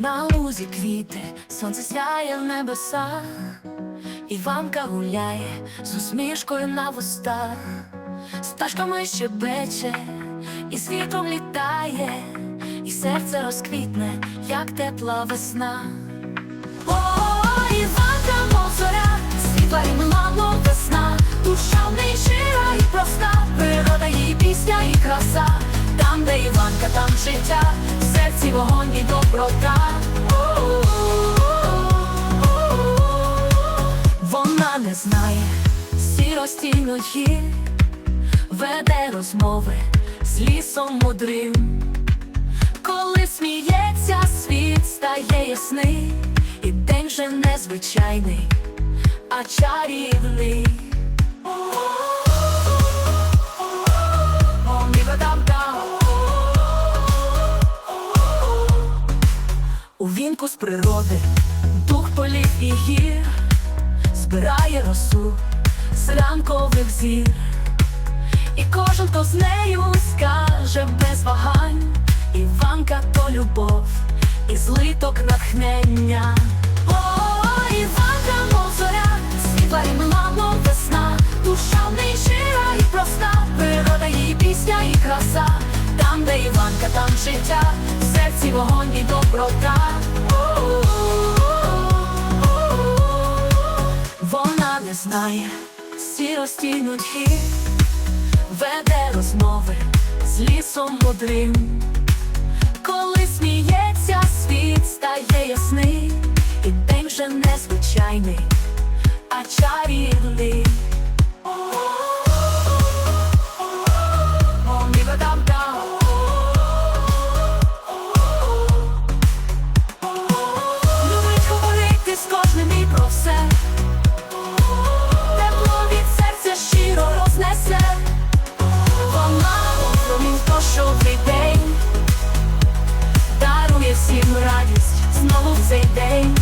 На лузі квіти, сонце сяє в небесах, Іванка гуляє з усмішкою на вустах, Сташками щебече, і світом літає, і серце розквітне, як тепла весна. Там, де Іванка, там життя, в серці вогонь і доброта. Вона не знає сірості ночі, веде розмови з лісом мудрим. Коли сміється, світ стає ясний, і день вже незвичайний, а чарівний. У вінку з природи, дух полів і гір, збирає росу з ранкових зір. І кожен, хто з нею скаже без вагань, Іванка то любов і злиток натхнення. Де Іванка, там життя, в серці вогонь і доброта. Вона не знає сірості нудьги веде розмови з лісом мудрим. Коли сміється, світ стає ясний, і день вже незвичайний, а чарівний. Промінь дощовий день дарує всім радість знову в цей день.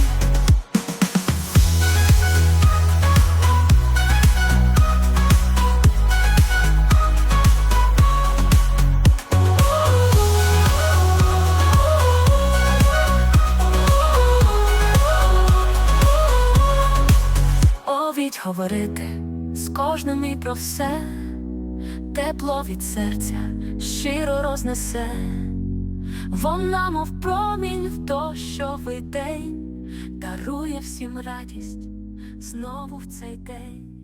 Говорити з кожним і про все, тепло від серця щиро рознесе, вона, мов промінь в дощовий день, дарує всім радість знову в цей день.